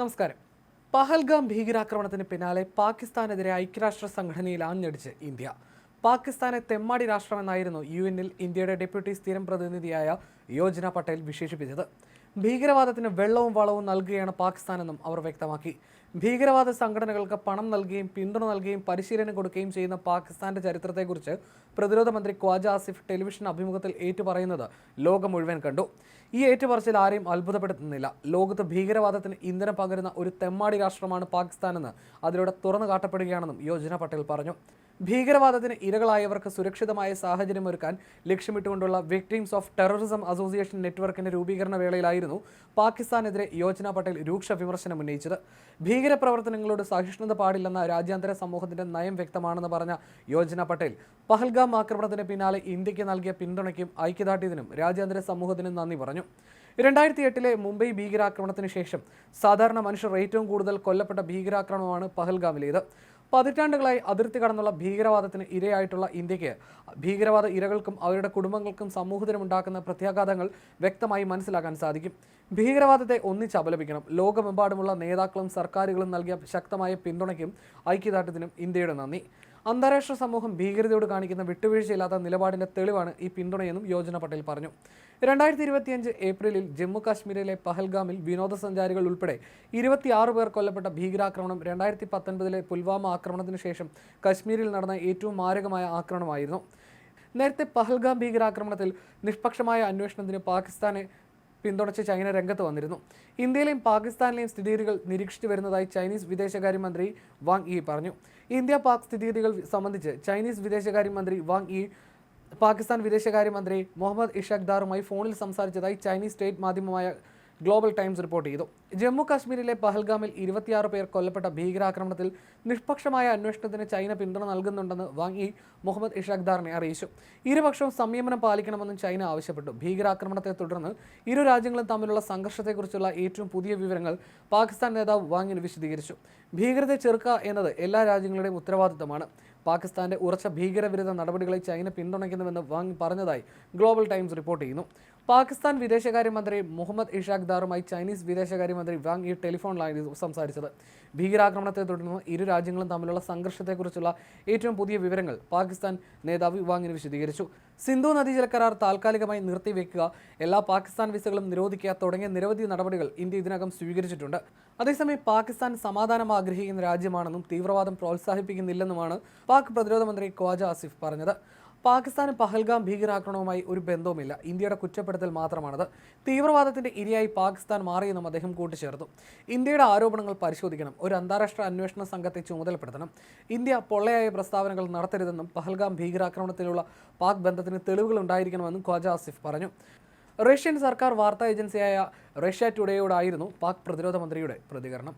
നമസ്കാരം. പഹൽഗാം ഭീകരാക്രമണത്തിന് പിന്നാലെ പാകിസ്ഥാനെതിരെ ഐക്യരാഷ്ട്ര സംഘടനയിൽ ആഞ്ഞടിച്ച് ഇന്ത്യ. പാകിസ്ഥാനെ തെമ്മാടി രാഷ്ട്രമെന്നായിരുന്നു യു എന്നിൽ ഇന്ത്യയുടെ ഡെപ്യൂട്ടി സ്ഥിരം പ്രതിനിധിയായ യോജന പട്ടേൽ വിശേഷിപ്പിച്ചത്. ഭീകരവാദത്തിന് വെള്ളവും വളവും നൽകുകയാണ് പാകിസ്ഥാനെന്നും അവർ വ്യക്തമാക്കി. ഭീകരവാദ സംഘടനകൾക്ക് പണം നൽകുകയും പിന്തുണ നൽകുകയും പരിശീലനം കൊടുക്കുകയും ചെയ്യുന്ന പാകിസ്ഥാന്റെ ചരിത്രത്തെക്കുറിച്ച് പ്രതിരോധ മന്ത്രി ഖ്വാജ ആസിഫ് ടെലിവിഷൻ അഭിമുഖത്തിൽ ഏറ്റുപറയുന്നത് ലോകം മുഴുവൻ കണ്ടു. ഈ ഏറ്റുപറച്ചിൽ ആരെയും അത്ഭുതപ്പെടുത്തുന്നില്ല. ലോകത്ത് ഭീകരവാദത്തിന് ഇന്ധനം പകരുന്ന ഒരു തെമ്മാടി രാഷ്ട്രമാണ് പാകിസ്ഥാനെന്ന് അതിലൂടെ തുറന്നു കാട്ടപ്പെടുകയാണെന്നും യോജന പട്ടേൽ പറഞ്ഞു. ഭീകരവാദത്തിന് ഇരകളായവർക്ക് സുരക്ഷിതമായ സാഹചര്യം ഒരുക്കാൻ ലക്ഷ്യമിട്ടുകൊണ്ടുള്ള വിക്ടിംസ് ഓഫ് ടെററിസം അസോസിയേഷൻ നെറ്റ്വർക്കിന്റെ രൂപീകരണ വേളയിലായിരുന്നു പാകിസ്ഥാനെതിരെ യോജന പട്ടേൽ രൂക്ഷ വിമർശനം ഉന്നയിച്ചത്. ഭീകരപ്രവർത്തനങ്ങളോട് സഹിഷ്ണുത പാടില്ലെന്ന രാജ്യാന്തര സമൂഹത്തിന്റെ നയം വ്യക്തമാണെന്ന് പറഞ്ഞ യോജന പട്ടേൽ പഹൽഗാം ആക്രമണത്തിന് പിന്നാലെ ഇന്ത്യയ്ക്ക് നൽകിയ പിന്തുണയ്ക്കും ഐക്യദാർഢ്യത്തിനും രാജ്യാന്തര സമൂഹത്തിനും നന്ദി പറഞ്ഞു. രണ്ടായിരത്തി എട്ടിലെ മുംബൈ ഭീകരാക്രമണത്തിന് ശേഷം സാധാരണ മനുഷ്യർ ഏറ്റവും കൂടുതൽ കൊല്ലപ്പെട്ട ഭീകരാക്രമണമാണ് പഹൽഗാമിലേത്. പതിറ്റാണ്ടുകളായി അതിർത്തി കടന്നുള്ള ഭീകരവാദത്തിന് ഇരയായിട്ടുള്ള ഇന്ത്യയ്ക്ക് ഭീകരവാദ ഇരകൾക്കും അവരുടെ കുടുംബങ്ങൾക്കും സമൂഹത്തിനും ഉണ്ടാക്കുന്ന പ്രത്യാഘാതങ്ങൾ വ്യക്തമായി മനസ്സിലാക്കാൻ സാധിക്കും. ഭീകരവാദത്തെ ഒന്നിച്ച് അപലപിക്കണം. ലോകമെമ്പാടുമുള്ള നേതാക്കളും സർക്കാരുകളും നൽകിയ ശക്തമായ പിന്തുണയ്ക്കും ഐക്യദാർഢ്യത്തിനും ഇന്ത്യയുടെ നന്ദി. അന്താരാഷ്ട്ര സമൂഹം ഭീകരതയോട് കാണിക്കുന്ന വിട്ടുവീഴ്ചയില്ലാത്ത നിലപാടിന്റെ തെളിവാണ് ഈ പിന്തുണയെന്നും യോജന പട്ടേൽ പറഞ്ഞു. രണ്ടായിരത്തി ഇരുപത്തിയഞ്ച് ഏപ്രിലിൽ ജമ്മു കാശ്മീരിലെ പഹൽഗാമിൽ വിനോദസഞ്ചാരികൾ ഉൾപ്പെടെ ഇരുപത്തിയാറ് പേർ കൊല്ലപ്പെട്ട ഭീകരാക്രമണം രണ്ടായിരത്തി പത്തൊൻപതിലെ പുൽവാമ ആക്രമണത്തിന് ശേഷം കശ്മീരിൽ നടന്ന ഏറ്റവും മാരകമായ ആക്രമണമായിരുന്നു. നേരത്തെ പഹൽഗാം ഭീകരാക്രമണത്തിൽ നിഷ്പക്ഷമായ അന്വേഷണത്തിന് പാകിസ്ഥാനെ പിന്തുണച്ച് ചൈന രംഗത്ത് വന്നിരുന്നു. ഇന്ത്യയിലെയും പാകിസ്ഥാനിലെയും സ്ഥിതിഗതികൾ നിരീക്ഷിച്ചു വരുന്നതായി ചൈനീസ് വിദേശകാര്യമന്ത്രി വാങ് ഇ പറഞ്ഞു. ഇന്ത്യ പാക് സ്ഥിതിഗതികൾ സംബന്ധിച്ച് ചൈനീസ് വിദേശകാര്യമന്ത്രി വാങ് ഇ പാകിസ്ഥാൻ വിദേശകാര്യമന്ത്രി മുഹമ്മദ് ഇഷഖ്ദാറുമായി ഫോണിൽ സംസാരിച്ചതായി ചൈനീസ് സ്റ്റേറ്റ് മാധ്യമമായ ഗ്ലോബൽ ടൈംസ് റിപ്പോർട്ട് ചെയ്തു. ജമ്മു കാശ്മീരിലെ പഹൽഗാമിൽ ഇരുപത്തിയാറ് പേർ കൊല്ലപ്പെട്ട ഭീകരാക്രമണത്തിൽ നിഷ്പക്ഷമായ അന്വേഷണത്തിന് ചൈന പിന്തുണ നൽകുന്നുണ്ടെന്ന് വാങ് ഇ മുഹമ്മദ് ഇഷാഖ്ദാറിനെ അറിയിച്ചു. ഇരുപക്ഷവും സംയമനം പാലിക്കണമെന്നും ചൈന ആവശ്യപ്പെട്ടു. ഭീകരാക്രമണത്തെ തുടർന്ന് ഇരു രാജ്യങ്ങളും തമ്മിലുള്ള സംഘർഷത്തെക്കുറിച്ചുള്ള ഏറ്റവും പുതിയ വിവരങ്ങൾ പാകിസ്ഥാൻ നേതാവ് വാങ്ങിന് വിശദീകരിച്ചു. ഭീകരതയെ ചെറുക്കുക എന്നത് എല്ലാ രാജ്യങ്ങളുടെയും ഉത്തരവാദിത്തമാണ്. പാകിസ്ഥാന്റെ ഉറച്ച ഭീകരവിരുദ്ധ നടപടികളെ ചൈന പിന്തുണയ്ക്കുന്നുവെന്ന് വാങ് പറഞ്ഞതായി ഗ്ലോബൽ ടൈംസ് റിപ്പോർട്ട് ചെയ്യുന്നു. പാകിസ്ഥാൻ വിദേശകാര്യമന്ത്രി മുഹമ്മദ് ഇഷാഖ് ദാറുമായി ചൈനീസ് വിദേശകാര്യമന്ത്രി വാങ് ഈ ടെലിഫോൺ ലൈനിൽ സംസാരിച്ചത്. ഭീകരാക്രമണത്തെ തുടർന്ന് ഇരു രാജ്യങ്ങളും തമ്മിലുള്ള സംഘർഷത്തെക്കുറിച്ചുള്ള ഏറ്റവും പുതിയ വിവരങ്ങൾ പാകിസ്ഥാൻ നേതാവ് വാങ്ങിന് വിശദീകരിച്ചു. സിന്ധു നദീജല കരാർ താൽക്കാലികമായി നിർത്തിവെക്കുക എല്ലാ പാകിസ്ഥാൻ വിസകളും നിരോധിക്കുക തുടങ്ങിയ നിരവധി നടപടികൾ ഇന്ത്യ ഇതിനകം സ്വീകരിച്ചിട്ടുണ്ട്. അതേസമയം പാകിസ്ഥാൻ സമാധാനം ആഗ്രഹിക്കുന്ന രാജ്യമാണെന്നും തീവ്രവാദം പ്രോത്സാഹിപ്പിക്കുന്നില്ലെന്നുമാണ് പാക് പ്രതിരോധ മന്ത്രി ഖ്വാജ ആസിഫ് പറഞ്ഞത്. പാകിസ്ഥാന് പഹൽഗാം ഭീകരാക്രമണവുമായി ഒരു ബന്ധവുമില്ല. ഇന്ത്യയുടെ കുറ്റപ്പെടുത്തൽ മാത്രമാണത്. തീവ്രവാദത്തിന്റെ ഇരയായി പാകിസ്ഥാൻ മാറിയെന്നും അദ്ദേഹം കൂട്ടിച്ചേർത്തു. ഇന്ത്യയുടെ ആരോപണങ്ങൾ പരിശോധിക്കണം. ഒരു അന്താരാഷ്ട്ര അന്വേഷണ സംഘത്തെ ചുമതലപ്പെടുത്തണം. ഇന്ത്യ പൊള്ളയായ പ്രസ്താവനകൾ നടത്തരുതെന്നും പഹൽഗാം ഭീകരാക്രമണത്തിലുള്ള പാക് ബന്ധത്തിന് തെളിവുകൾ ഉണ്ടായിരിക്കണമെന്നും ഖ്വാജ ആസിഫ് പറഞ്ഞു. റഷ്യൻ സർക്കാർ വാർത്താ ഏജൻസിയായ റഷ്യ ടുഡേയോടായിരുന്നു പാക് പ്രതിരോധ മന്ത്രിയുടെ പ്രതികരണം.